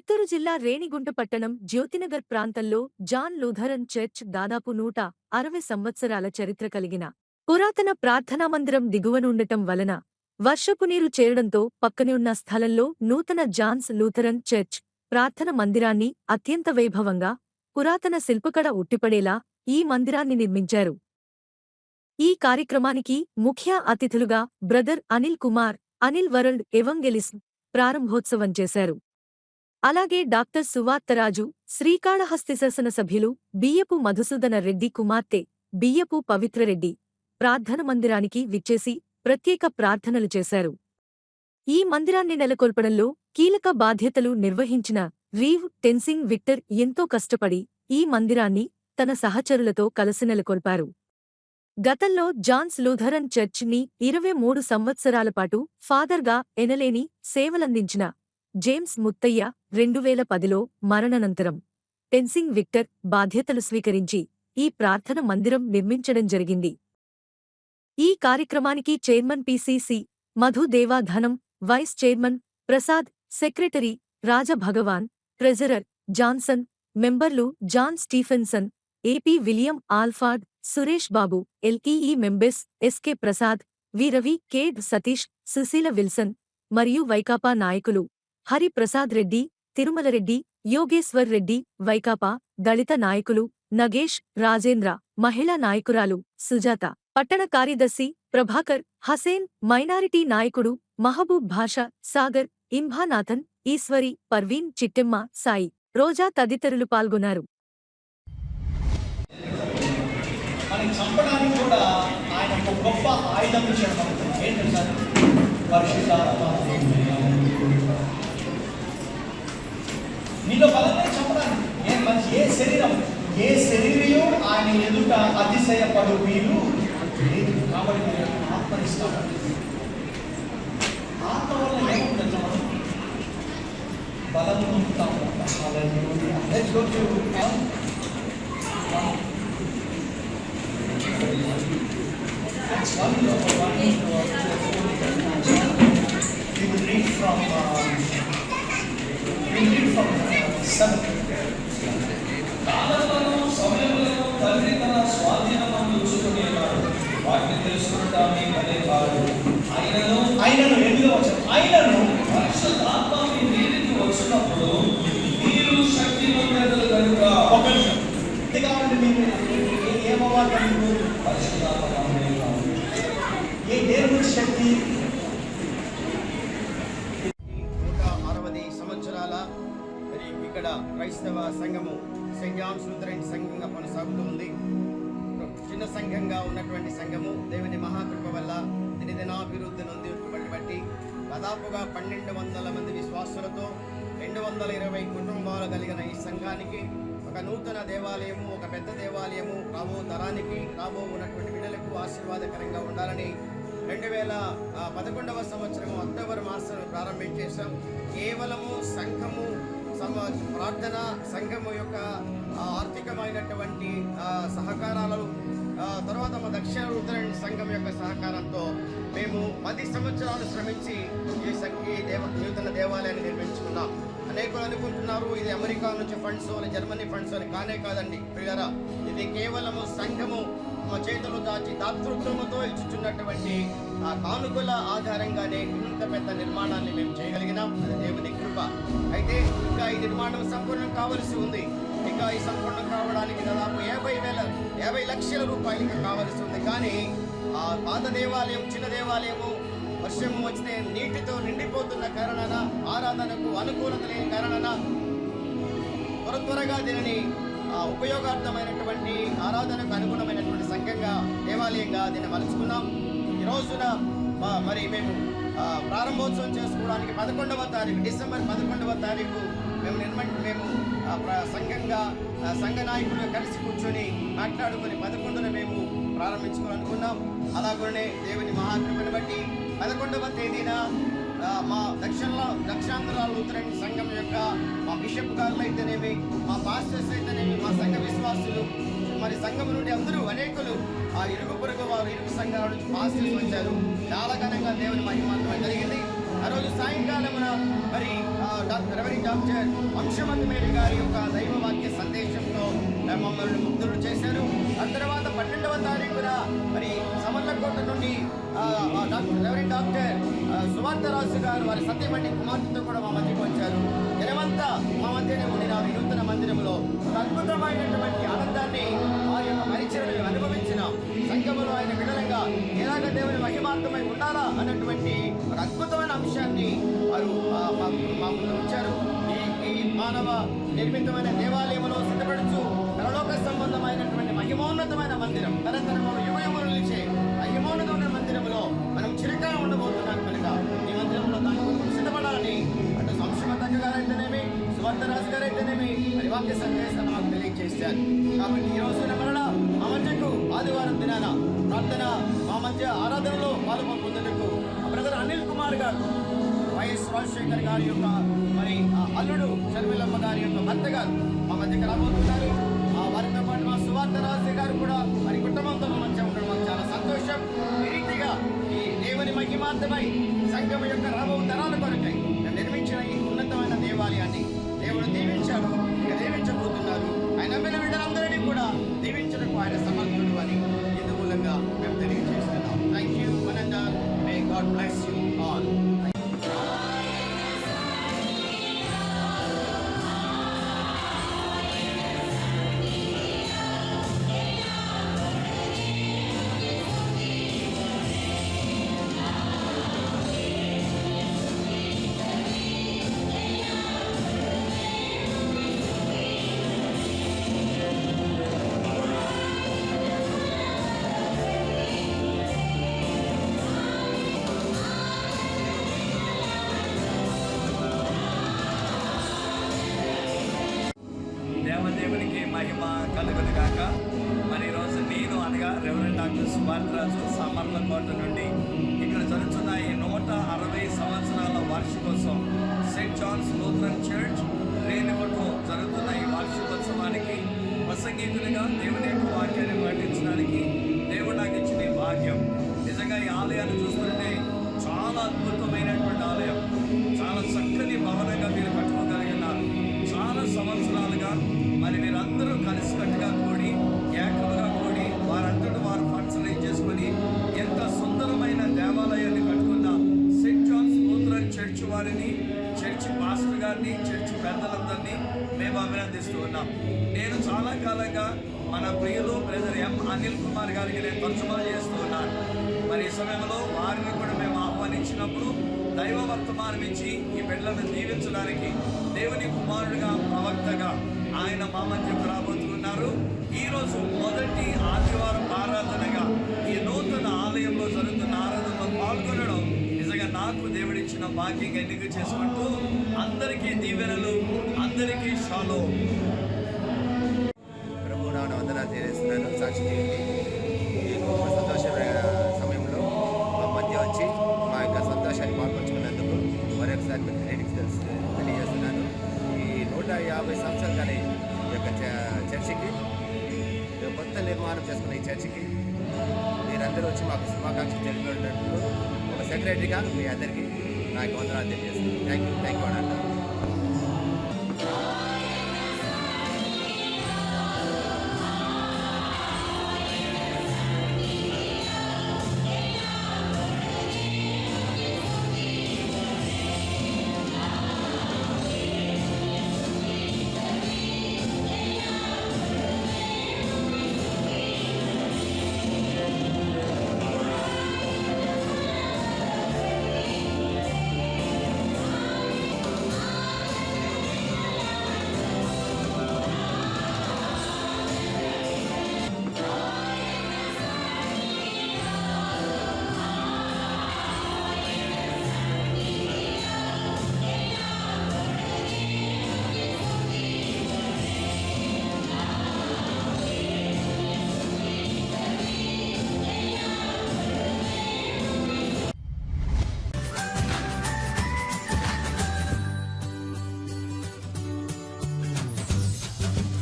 చిత్తూరు జిల్లా రేణిగుంట పట్టణం జ్యోతినగర్ ప్రాంతంలో జాన్ లూథరన్ చర్చ్ దాదాపు నూట అరవై సంవత్సరాల చరిత్ర కలిగిన పురాతన ప్రార్థనా మందిరం దిగువనుండటం వలన వర్షపు నీరు చేరడంతో పక్కనే ఉన్న స్థలంలో నూతన జాన్స్ లూథరన్ చర్చ్ ప్రార్థన మందిరాన్ని అత్యంత వైభవంగా పురాతన శిల్పకళ ఉట్టిపడేలా ఈ మందిరాన్ని నిర్మించారు. ఈ కార్యక్రమానికి ముఖ్య అతిథులుగా brother Anil Kumar Anil World Evangelism ప్రారంభోత్సవం చేశారు. అలాగే డాక్టర్ సువాత్తరాజు శ్రీకాళహస్తి శాసనసభ్యులు బియ్యపు మధుసూదన రెడ్డి కుమార్తె బియ్యపు పవిత్రరెడ్డి ప్రార్థన మందిరానికి విచ్చేసి ప్రత్యేక ప్రార్థనలు చేశారు. ఈ మందిరాన్ని నెలకొల్పడంలో కీలక బాధ్యతలు నిర్వహించిన రీవ్ టెన్సింగ్ విక్టర్ ఎంతో కష్టపడి ఈ మందిరాన్ని తన సహచరులతో కలిసి నెలకొల్పారు. గతంలో జాన్స్ లూథరన్ చర్చ్ని ఇరవై మూడు సంవత్సరాల పాటు ఫాదర్గా ఎనలేని సేవలందించిన జేమ్స్ ముత్తయ్య రెండువేల పదిలో మరణానంతరం టెన్సింగ్ విక్టర్ బాధ్యతలు స్వీకరించి ఈ ప్రార్థన మందిరం నిర్మించడం జరిగింది. ఈ కార్యక్రమానికి chairman PCC Madhu Devadhanam vice chairman Prasad secretary Rajabhagavan treasurer Johnson మెంబర్లు John Stephenson AP William ఆల్ఫాడ్ Suresh Babu L E E members SK Prasad V Ravi కేడ్ Satish Sushila Wilson మరియు వైకాపా నాయకులు హరిప్రసాద్ రెడ్డి తిరుమలరెడ్డి యోగేశ్వర్ రెడ్డి వైకాపా దళిత నాయకులు నగేష్ రాజేంద్ర మహిళా నాయకురాలు సుజాత పట్టణ కార్యదర్శి ప్రభాకర్ హసేన్ మైనారిటీ నాయకుడు మహబూబ్ భాషా సాగర్ ఇంభానాథన్ ఈశ్వరి పర్వీన్ చిట్టెమ్మ సాయి రోజా తదితరులు పాల్గొన్నారు. గొప్ప ఆయుధం ఇచ్చాడు నీలో బలమే చెప్పడానికి ఏ మనిషి ఏ శరీరం ఏ శరీరయో ఆయన ఎదుట అతిశయపడు వీరు లేదు. కాబట్టి మీరు ఆత్మనిస్తాడు ఆత్మ వల్ల ఏముంటుంది మనం బలం పొందుతాము let's we read from uh, we read from seven. కాలంలో సమయంలో తండ్రి తన స్వాధీనము ఉంచుకునేవాడు వాటిని తెలుసుకుంటామే పదే కాదు ఆయనను ఆయనను ఎనిమిదో వచ్చారు ఆయనను పరిశుద్ధాత్మ మీ మీదికి వచ్చినప్పుడు మీరు శక్తి పొందేదరు కనుక ఒక నిమిషం ఇది కావాలంటే మీరు ఏ- ఏమవ్వాలి పరిశుద్ధాత్మ. ఏ గురించి శక్తి నూట అరవై సంవత్సరాల మరి ఇక్కడ క్రైస్తవ సంఘము సెయింట్ జాన్స్ లూథరన్ సంఘంగా కొనసాగుతూ ఉంది. చిన్న సంఘంగా ఉన్నటువంటి సంఘము దేవుని మహాకృప వల్ల దినదినాభివృద్ధి నొందిబడి బట్టి దాదాపుగా పన్నెండు వందల మంది విశ్వాసులతో రెండు వందల ఇరవై కుటుంబాలు కలిగిన ఈ సంఘానికి ఒక నూతన దేవాలయము ఒక పెద్ద దేవాలయము రాబో తరానికి రాబో ఉన్నటువంటి బిడ్డలకు ఆశీర్వాదకరంగా ఉండాలని రెండు వేల పదకొండవ సంవత్సరం అక్టోబర్ మాసం ప్రారంభించేశాం కేవలము సంఘము ప్రార్థన సంఘము యొక్క ఆర్థికమైనటువంటి ఆ, సహకారాలు తర్వాత మా దక్షిణ ఉత్తరాయణ సంఘం యొక్క సహకారంతో మేము పది సంవత్సరాలు శ్రమించి ఈ సంఘీ ఈ దేవ నూతన దేవాలయాన్ని నిర్మించుకున్నాం. అనేకులు అనుకుంటున్నారు ఇది అమెరికా నుంచి ఫండ్స్ అని జర్మనీ ఫండ్స్ అని కానే కాదండి. ప్రియరా ఇది కేవలము సంఘము మా చేతులు దాచి దాతృత్వముతో ఇచ్చుచున్నటువంటి ఆ కానుకల ఆధారంగానే ఇంత పెద్ద నిర్మాణాన్ని మేము చేయగలిగినాం. అది దేవుని కృప. అయితే ఇంకా ఈ నిర్మాణం సంపూర్ణం కావలసి ఉంది. ఇంకా ఈ సంపూర్ణం కావడానికి దాదాపు యాభై వేల యాభై లక్షల రూపాయలు ఇంకా కావలసి ఉంది. కానీ ఆ పాత దేవాలయం చిన్న దేవాలయము వర్షము వచ్చితే నీటితో నిండిపోతున్న కారణాన ఆరాధనకు అనుకూలత లేని కారణాన త్వర త్వరగా దీనిని ఆ, ఉపయోగార్థమైనటువంటి ఆరాధనకు అనుగుణమైనటువంటి సంఘంగా దేవాలయంగా దీన్ని మలుచుకున్నాం. ఈ రోజున మరి మేము ప్రారంభోత్సవం చేసుకోవడానికి పదకొండవ తారీఖు డిసెంబర్ పదకొండవ తారీఖు మేము నిర్మ మేము సంఘంగా సంఘ నాయకులు కలిసి కూర్చొని మాట్లాడుకొని పదకొండున మేము ప్రారంభించుకోవాలనుకున్నాం. అలాగనే దేవుని మహాకృపను బట్టి పదకొండవ తేదీన మా దక్షిణ దక్షిణాంధ్ర లూథరన్ సంఘం యొక్క మా బిషప్ గారులు అయితేనేమి మా పాస్టర్స్ అయితేనేమి మా సంఘ విశ్వాసులు మరి సంఘం నుండి అందరూ అనేకులు ఆ ఇరుగు పొరుగు వారు ఇరుగు సంఘాల నుంచి పాస్టర్స్ వచ్చారు చాలా ఘనంగా దేవుని మహిమాత్రం జరిగింది. ఆ రోజు సాయంకాలమున మరి ఆ, డాక్టర్ రెవరెండ్ డాక్టర్ గారి యొక్క దైవ వాక్య సందేశంతో మమ్మల్ని ముగ్ధులు చేశారు. ఆ తర్వాత పన్నెండవ తారీఖున మరి సమర్లకోట నుండి డాక్టర్ రెవరెండ్ డాక్టర్ ఆ, సువార్తరాజు గారు వారి సత్యమణి కుమార్తెతో కూడా మా మధ్యకు వచ్చారు. దినమంతా మా మధ్యనే ఉండినారు వినూతన మందిరంలో అద్భుతమైనటువంటి ఆనందాన్ని వారి యొక్క పరిచయం అనుభవించిన. సంఘములో ఆయన విడలంగా ఎలాగ దేవుని మహిమార్థమై ఉండాలా అన్నటువంటి ఒక అద్భుతమైన అంశాన్ని వారు మా- ముందు ఉంచారు. ఈ ఈ మానవ నిర్మితమైన దేవాలయంలో సిద్ధపడుచు పరలోక సంబంధమైనటువంటి మహిమోన్నతమైన మందిరం. తరతరములు సువర్ధరాజు గారైతేనేమి మరి వాక్య సందేశం మాకు తెలియజేశారు. కాబట్టి ఈ రోజు మరలా మా మధ్యకు ఆదివారం దినాన ప్రార్థన మా మధ్య ఆరాధనలో పాల్పొందుటకు బ్రదర్ అనిల్ కుమార్ గారు వైఎస్ రాజశేఖర్ గారి యొక్క మరి ఆ అల్లుడు షర్మిలమ్మ గారి యొక్క భర్త గారు మా మధ్యకి రాబోతున్నారు. ఆ వారితో పాటు మా సువార్త రాజు గారు కూడా మరి కుటుంబంతో మా మధ్య ఉండడం మాకు చాలా సంతోషం. ఈ రీతిగా ఈ దేవుని మహిమార్థమై సంఘం యొక్క రాబో తరాల కొరకై నిర్మించిన ఈ ఉన్నతమైన దేవాలయాన్ని మహిమ కలుగును గాక. మరి ఈరోజు నేను అనగా రెవరెంట్ డాక్టర్ సుభాద్రాజు సామర్లకోట నుండి ఇక్కడ జరుగుతున్న ఈ నూట అరవై సంవత్సరాల వార్షికోత్సవం సెయింట్ జాన్స్ లూథరన్ చర్చ్ రేణుగుంటూ జరుగుతున్న ఈ వార్షికోత్సవానికి ప్రసంగికునిగా దేవుని యొక్క వాక్యాన్ని ప్రకటించడానికి దేవుడు నాకు ఇచ్చిన భాగ్యం. నిజంగా ఈ ఆలయాన్ని చూస్తుంటే చాలా అద్భుతమైనటువంటి ఆలయం. చాలా చక్కని భవనంగా మీరు కట్టుకోగలిగినారు. చాలా సంవత్సరాలుగా మరి వీరందరూ కలిసికట్టుగా కూడి ఏకముగా కూడి వారంతటి వారు ఫండ్స్ రేజ్ చేసుకొని ఎంత సుందరమైన దేవాలయాన్ని కట్టుకున్న సెయింట్ జాన్స్ లూథరన్ చర్చ్ వారిని చర్చ్ పాస్టర్ గారిని చర్చ్ పెద్దలందరినీ మేము అభినందిస్తూ ఉన్నాం. నేను చాలా కాలంగా మన ప్రియులు బ్రదర్ ఎం అనిల్ కుమార్ గారికి నేను తర్జుమా చేస్తూ ఉన్నాను. మరి ఈ సమయంలో వారిని కూడా మేము ఆహ్వానించినప్పుడు దైవ వర్తమానం ఇచ్చి ఈ బిడ్డలను దీవించడానికి దేవుని కుమారుడిగా ప్రవక్తగా ఆయన మా మధ్యకు రాబోతున్నారు. ఈరోజు మొదటి ఆదివారం ఆరాధనగా ఈ నూతన ఆలయంలో జరుగుతున్న ఆరాధనలో పాల్గొనడం నిజంగా నాకు దేవుడిచ్చిన భాగ్యంగా ఎన్నిక చేసుకుంటూ అందరికీ దీవెనలు అందరికీ షాలో. నిర్మాణం చేసుకున్న ఈ చర్చికి. మీరందరూ వచ్చి మాకు శుభాకాంక్షలు తెలిపినట్లు ఒక సెక్రటరీగా మీ అందరికీ నాకు వందనాలు తెలియజేస్తాను thank you thank you Anantha